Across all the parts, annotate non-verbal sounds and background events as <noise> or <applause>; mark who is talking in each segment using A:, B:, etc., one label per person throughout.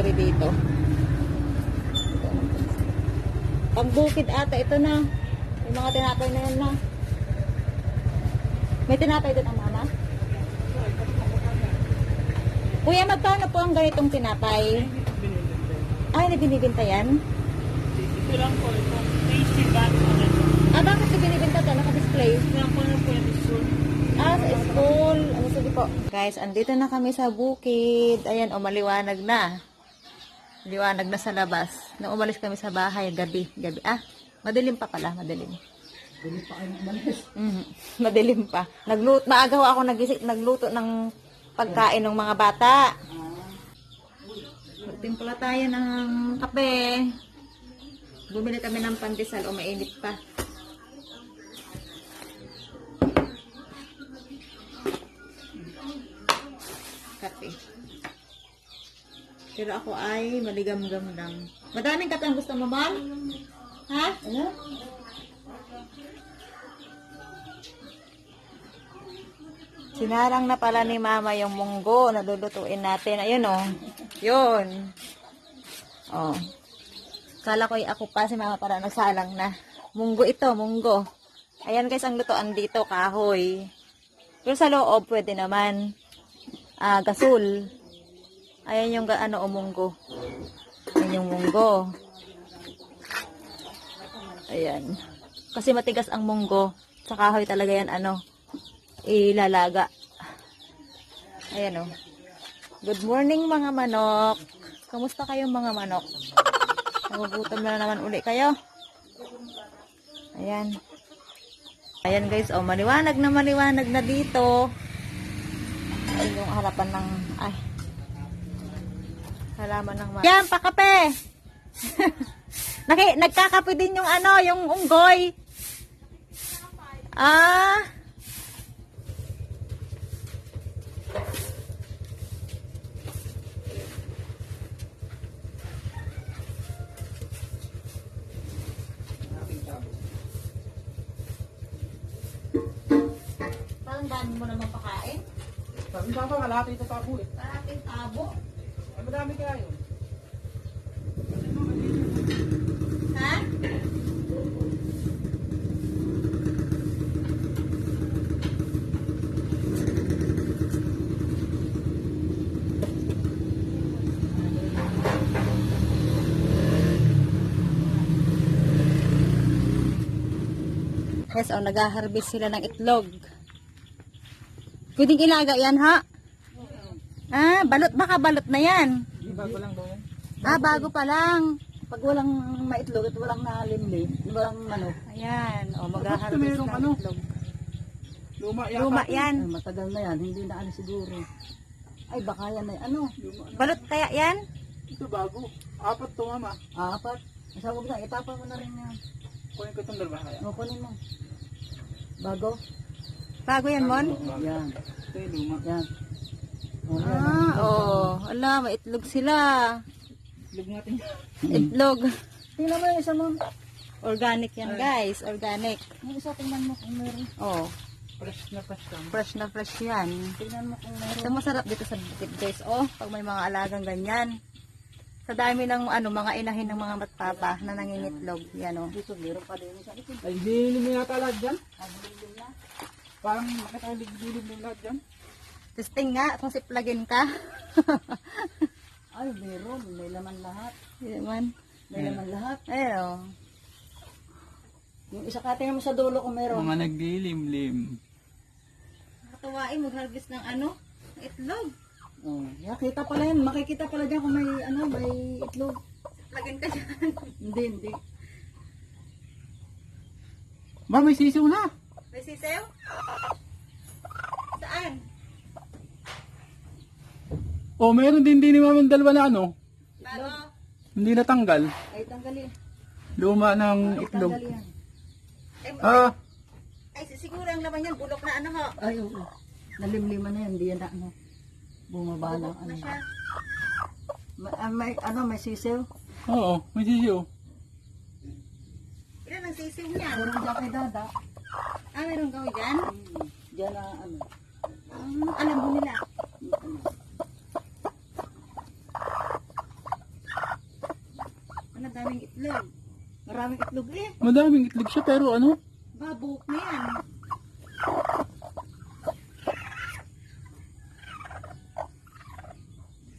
A: Bakery dito. Ito. Pagbukid ata, ito na. Yung mga tinapay na yan na. May tinapay din ang mama? Kuya, magkano po ang ganitong tinapay? Ay, hindi binibinta yan?
B: Ito lang po, ito. Tasty ito?
A: Ah, bakit hindi binibinta to? Naka-display?
B: Ito lang po na po.
A: Ah, sa school. Ano sige po? Guys, andito na kami sa bukid. Ayan, o maliwanag na. Liwanag na sa labas. Nung umalis kami sa bahay, gabi. Gabi. Ah, madilim pa pala, madilim.
B: Dili pa kayo umalis.
A: Mhm. <laughs> Madilim pa. Nagluto, maagaw ako nagising, nagluto ng pagkain ng mga bata. Magtimpla tayo ng kape. Bumili kami ng pandesal o mainit pa. Kape. Pero ako ay maligam-gam lang. Madaming kape ang gusto mo, Mal? Ha? Ano? Sinarang na pala ni Mama yung munggo na lulutuin natin. Ayun oh. Yun. Oh. Kala ko ay ako pa si Mama para nagsalang na. Munggo ito, munggo. Ayan guys ang lutuan dito, kahoy. Pero sa loob pwede naman. Ah, gasul. Ayan yung ano o munggo. Ayan yung munggo. Ayan. Kasi matigas ang munggo. Sa kahoy talaga yan ano ilalaga. Ayan o. Good morning mga manok. Kamusta kayo mga manok? Nagugutom na naman uli kayo. Ayan. Ayan guys, oh, maliwanag na maliwanag na dito. Ayan yung harapan ng, ay, halaman ng mga. Yan, pakape! Naki, nagkakape din yung ano, yung unggoy. Ah, parang dami mo naman pakain.
B: Sabi pa ba, kalahati ito tabo eh. Madami kaya yun.
A: Ha? Yes, oh, nag-harvest sila ng itlog. Pwedeng ilaga yan, ha? Ah, balot, baka balot na yan.
B: Di bago lang daw yan.
A: Ah, bago pa lang.
C: Pag walang maitlog at walang nalimli, walang manok,
A: Ayan, o,
B: mayroong
A: ng
B: ano?
A: itlog.
B: Luma yata.
A: Luma
C: ay,
A: yan.
C: matagal na yan, hindi na ano siguro. Ay, baka yan ay ano,
B: Luma.
A: Balot kaya yan?
B: Ito bago. Apat to mama.
C: apat. Sa huwag na, itapon mo na rin yan.
B: Kunin ko itong dalawa kaya.
C: O, kunin mo. Bago?
A: Bago yan, Mon?
C: Yan,
B: Ito yung luma.
C: yan.
A: Ah, oh. Ala, may itlog sila.
B: Itlog natin.
A: Itlog.
C: Tingnan mo yung isa mo.
A: Organic yan, guys. Organic.
C: Yung isa, tingnan mo kung meron.
A: Oh,
B: Fresh na fresh lang.
A: fresh na fresh yan.
C: Tingnan mo kung meron.
A: Ito masarap dito sa bukid, guys. Oh, pag may mga alagang ganyan. Sa dami ng ano, mga inahin ng mga matpapa na nangingitlog. Yan, oh.
C: Dito, meron pa din.
B: Ay, hindi mo yata lahat dyan. Parang makita yung ligilid ng lahat dyan.
A: Testing nga, kung siplagin ka. <laughs>
C: Ay, meron. May laman lahat.
A: Yan man.
C: May laman lahat.
A: Ayun, oh.
C: Yung isa ka, tingnan mo sa dulo kung meron.
B: Mga naglilimlim.
A: Nakatawain, mag-harvest ng ano? ng Itlog.
C: Oh, yeah, kita pala yan. Makikita pala dyan kung may, ano, may itlog.
A: Siplagin ka dyan.
C: Hindi, hindi.
B: Ma, may sisiw na.
A: May sisew? Saan?
B: Oh, meron din din ni mama yung dalawa na ano.
A: Bago?
B: Hindi natanggal.
C: Ay, tanggalin.
B: Luma ng itlog.
C: Tanggalin yan.
A: Ay,
B: Ah,
A: ay, siguro ang laman yan, bulok na ano ho.
C: Ay, oo. Nalimliman na yan. Hindi yan na, ano. Bumaba na,
A: Bulok
C: ano.
A: na siya.
C: May, ah, may, ano, may sisiw.
B: oo, may sisiw.
A: Ilan ang sisiw niya?
C: Meron dyan kay Dada.
A: Ah, meron kami dyan?
C: Diyan na, ano.
B: Madaming itlog siya pero ano?
C: Babuk na yan.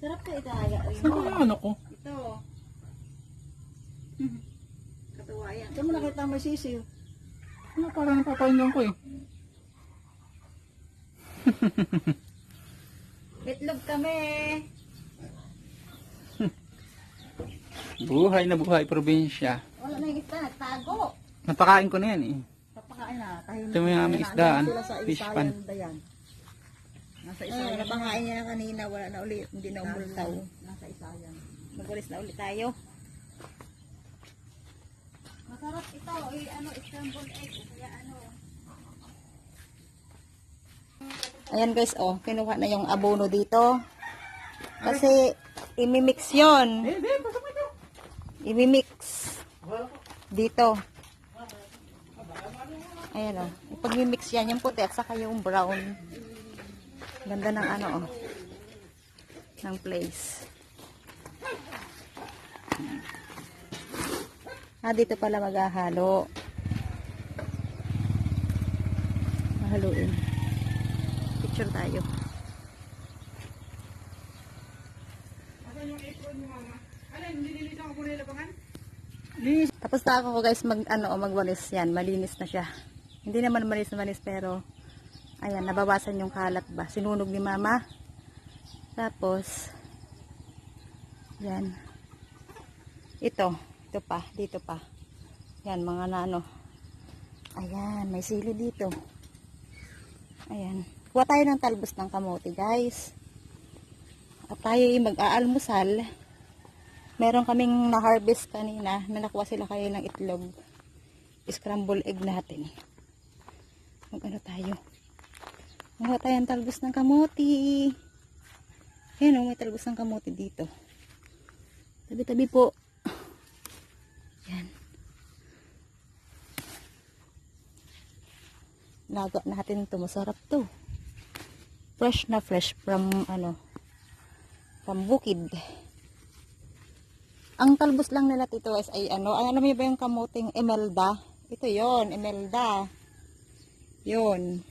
A: Sarap ka rin.
B: Saan ba yung ko?
A: Ito. <laughs> Katuwa yan.
C: Saan mo nakita may sisiw?
B: Ano parang napapakinggan ko eh.
A: Itlog kami.
B: Buhay na buhay, probinsya.
A: Wala na yung isda, nagtago.
B: Napakain ko na yan eh.
C: Papakain na.
B: Ito yung aming isdaan.
C: Sila sa
B: Fish pan.
C: Nasa
A: Ay,
C: isayan.
A: napakain niya na kanina, wala na ulit. Hindi na umultaw.
C: Nasa isayan.
A: Magulis na ulit tayo. Masarap ito. Eh, ano, scrambled egg. o Kaya ano. Ayan guys, oh, kinuha na yung abono dito. Kasi, imimix yon
B: Eh, eh, pasok ito.
A: Imimix. Dito. Ayan o. Oh. Ipag-mix yan, yung puti at saka yung brown. Ganda ng ano oh. Ng place. Ah, dito pala maghahalo. Mahaluin. Picture tayo. Tapos na ako guys mag ano magwalis yan, malinis na siya. Hindi naman malis na malis pero ayan, nabawasan yung kalat ba. Sinunog ni mama. Tapos yan. Ito, ito pa, dito pa. Yan mga nano. Ayan, may sili dito. Ayan. Kuha tayo ng talbos ng kamote, guys. At tayo ay mag-aalmusal. Meron kaming na-harvest kanina na nakuha sila kayo ng itlog. Scramble egg natin. Mag ano tayo. Makuha tayo ng talbos ng kamote. Ayan o, may talbos ng kamote dito. Tabi-tabi po. Yan. Laga natin ito. Masarap to. Fresh na fresh from ano from bukid. Ang talbos lang nila tito is ay ano, ano mo ba yung kamuting emelda? Ito yon emelda. Yon.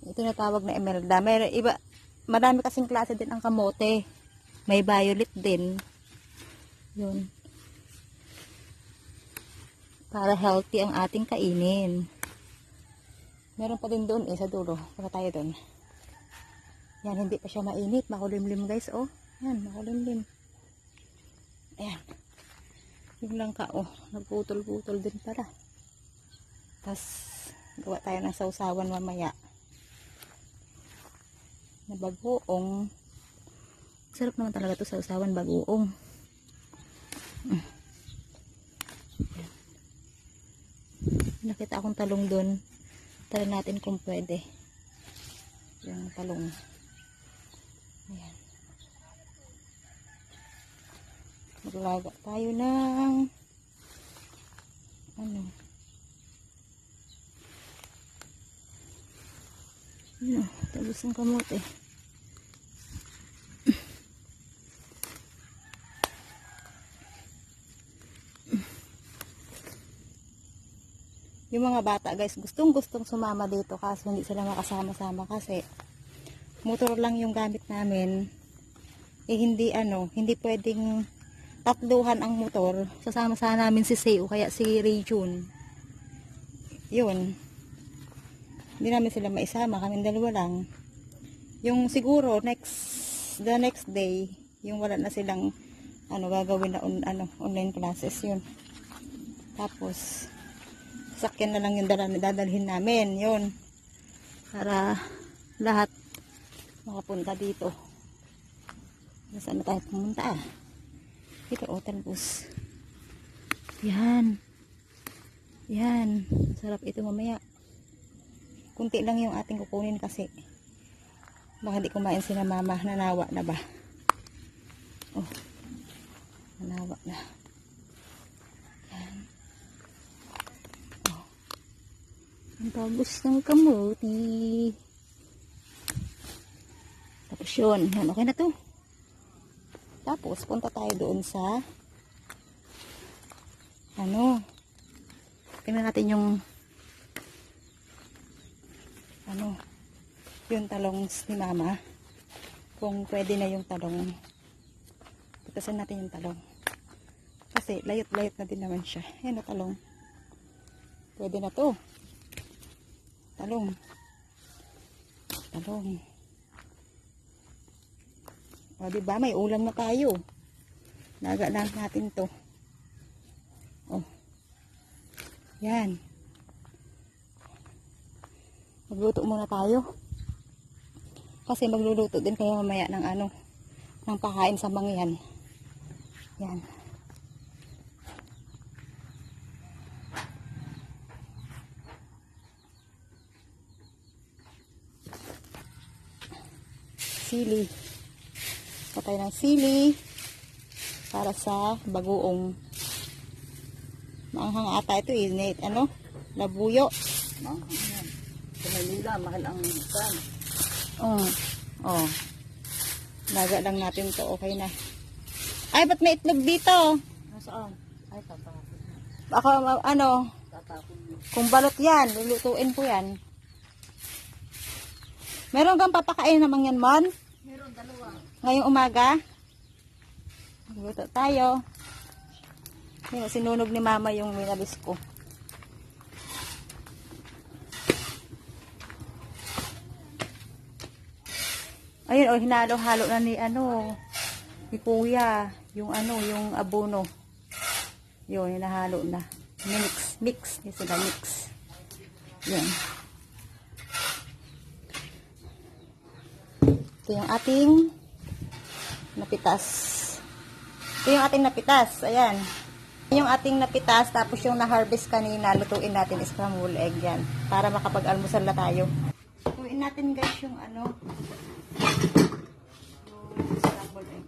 A: Ito na tawag na emelda. May iba, marami kasing klase din ang kamote. May violet din. Yun. Para healthy ang ating kainin. Meron pa din doon eh, sa dulo. Para tayo doon. Yan, hindi pa siya mainit. Makulimlim guys, oh. Yan, makulimlim. Ayan. Yung langka, oh. Nagputol-putol din pala. Tapos, gawa tayo ng sausawan mamaya. Na bagoong. Sarap naman talaga to sausawan bagoong. Mm. Nakita akong talong doon. Tara natin kung pwede. Yung talong. Maglaga tayo ng ano? Ano talbos ng kamote. Yung mga bata guys gustong gustong sumama dito kaso hindi sila makasama-sama kasi motor lang yung gamit namin. Eh hindi ano hindi pwedeng tatluhan ang motor. Sasama sana namin si Seo kaya si Rayjun. Yun. Hindi namin sila maisama kami dalawa lang. Yung siguro next the next day yung wala na silang ano gagawin na on, ano online classes yun. Tapos sakyan na lang yung dadalhin namin yun. Para lahat makapunta dito. Saan na tayo pumunta ah ito o talbos. Yan. Yan. Sarap ito mamaya. Kunti lang yung ating kukunin kasi baka di kumain si na mama. Nanawa na ba? Oh. Nanawa na. Yan. Oh. Ang talbos ng kamuti. Tapos yun. Yan okay na to tapos punta tayo doon sa ano tingnan natin yung ano, yung talong ni mama. Kung pwede na yung talong. Putasan natin yung talong. Kasi layot-layot na din naman siya. Ayan o talong. Pwede na to. Talong. Talong. O, diba? May ulam na tayo. Naga lang natin to. Oh. Yan. Magluto muna tayo. Kasi magluluto din kayo mamaya ng ano, ng pakain sa mangyan. Yan. Sili. Patay ng sili para sa bagoong maanghang ata ito eh. Ano? Labuyo.
C: Mang, yan. Sa Maynila, mahal ang kan.
A: Oh. Oh. Laga lang natin to. Okay na. Ay, ba't may itlog dito?
C: Nasaan? Ay, tatapon.
A: Baka, ano,
C: Tatapon
A: kung balot yan, lulutuin ko yan. Meron kang papakain naman yan, Mon? Ngayong umaga? Magluto tayo. Yun, sinunog ni mama yung minabis ko. Ayun, oh, hinalo-halo na ni ano, ni kuya, yung ano, yung abono. Yun, hinahalo na. Mix, mix, yun sila mix. Yun. Ito yung ating napitas. Ito yung ating napitas. Ayan. Yung ating napitas, tapos yung na-harvest kanina, lutuin natin scramble egg yan. Para makapag-almusal na tayo. Lutuin natin guys yung ano. Yung scramble egg.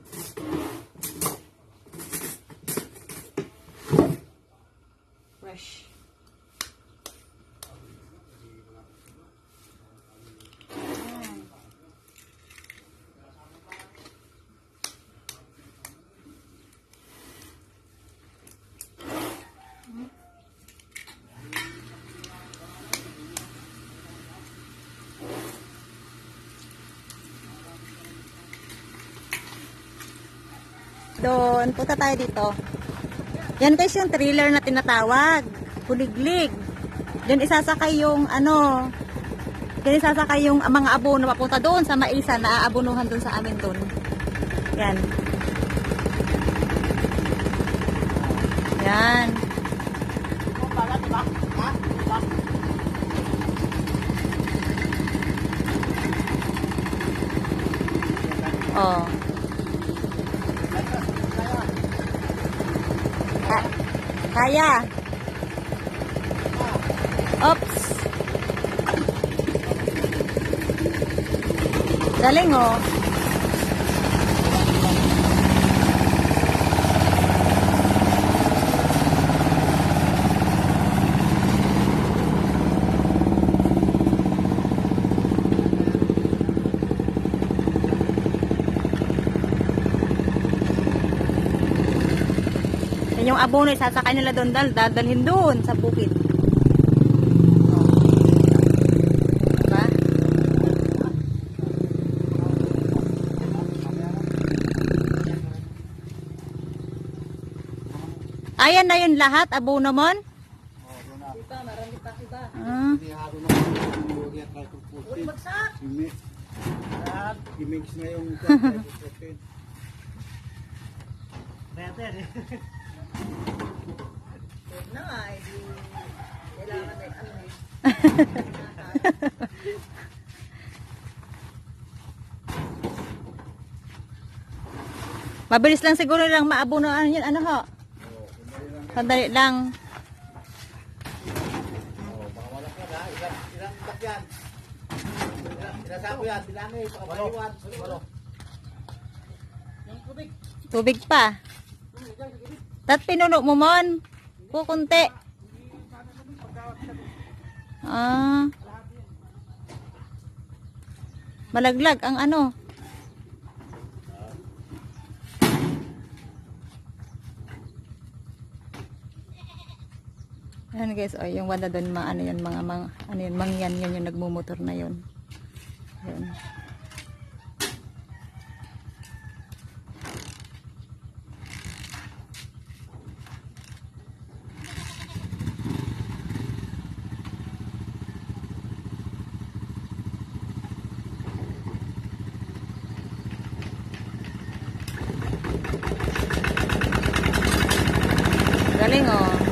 A: Doon, punta tayo dito. Yan guys yung trailer na tinatawag. Kuliglig. Diyan isasakay yung ano, diyan isasakay yung mga abono papunta doon sa Maisa na aabonuhan doon sa amin doon. Yan. Yan. Oh. Ka- kaya. Oops. Galing oh. Abono, isasakay nila doon, dal, dadalhin doon sa bukid. Diba? Ayan na yun lahat, abono mon?
C: Iba, marami pa iba.
A: Ah,
C: Uy, bagsak!
B: I-mix na yung
C: Huwag <laughs> na nga, eh, kailangan <laughs> na ano eh.
A: mabilis lang siguro lang maabono ano yun, ano ho? Sandali lang. Tubig pa. Tat pinuno mo mon. Kukunti. Ah. Malaglag ang ano. Ano Yan guys, oh, yung wala doon, mga ano yun, mga, mga ano yun, mangyan yun yung nagmumotor na yun. Yun. Galing oh.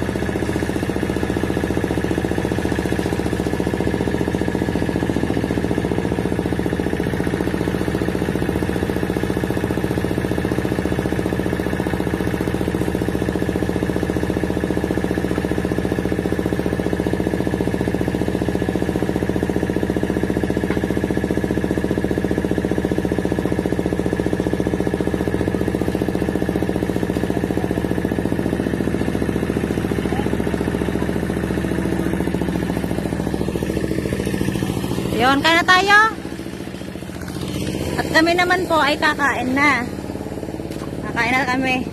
A: Yun, kaya na tayo. At kami naman po ay kakain na. Kakain na kami.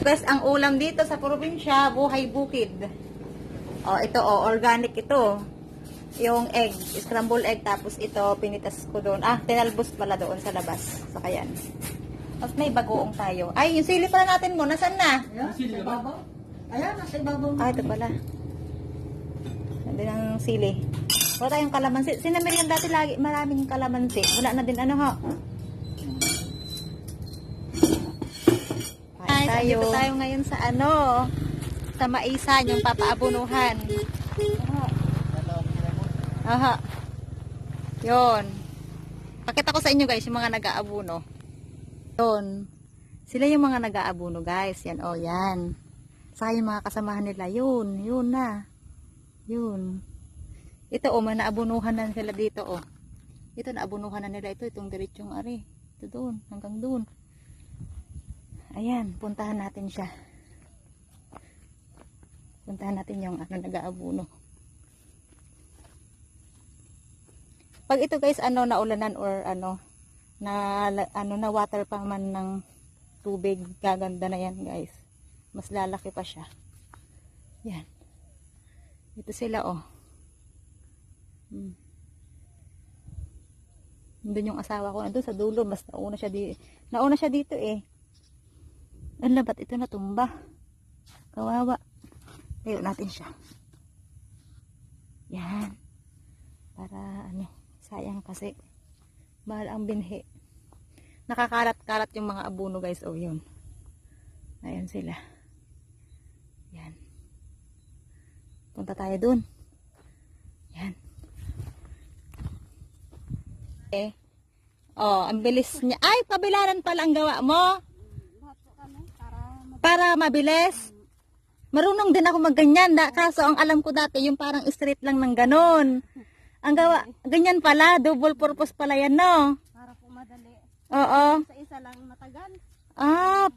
A: Bes, ang ulam dito sa probinsya, buhay bukid. Oh, ito oh, organic ito. Yung egg, scramble egg, tapos ito, pinitas ko doon. Ah, tinalbos pala doon sa labas. Sa kayan. Tapos may bagoong tayo. Ay, yung sili pala natin mo, nasan na?
C: Ayan, sa ibabaw. Ayan, nasa ibabaw.
A: Ah, ito pala. Nandun ang sili. Wala tayong kalamansi. Sinamil yan dati lagi. Maraming kalamansi. Wala na din ano ho. Kain tayo. Dito tayo ngayon sa ano. Sa maisan, yung papaabunuhan. Aha. Yon. Pakita ko sa inyo guys, yung mga nag-aabuno. Yon. Sila yung mga nag-aabuno guys. Yan, oh, yan. Saka yung mga kasamahan nila, yun, yun na. Yun. Ito, oh, may naabunuhan na sila dito, oh. Ito, naabunuhan na nila ito, itong diretsong ari. Ito doon, hanggang doon. Ayan, puntahan natin siya. Puntahan natin yung ano, nag-aabuno. Pag ito guys, ano, naulanan or ano, na, ano, na water pa man ng tubig, gaganda na yan guys. Mas lalaki pa siya. Yan. Ito sila, oh. Hmm. Nandun yung asawa ko. Nandun sa dulo. Mas nauna siya, di nauna siya dito, eh. Ang labat ito natumba. Kawawa. Tayo natin siya. Yan. Para, ano, sayang kasi. Mahal ang binhi. Nakakalat-kalat yung mga abuno, guys. Oh, yun. Ayan sila. Yan. Punta tayo dun. Yan. Eh. Oh, ang bilis niya. Ay, pabilaran pala ang gawa mo. Para mabilis. Marunong din ako magganyan. Da, kaso ang alam ko dati, yung parang straight lang ng ganon. Ang gawa, ganyan pala. Double purpose pala yan, no?
B: Para po madali.
A: Oo.
B: Sa isa lang matagal.
A: Ah,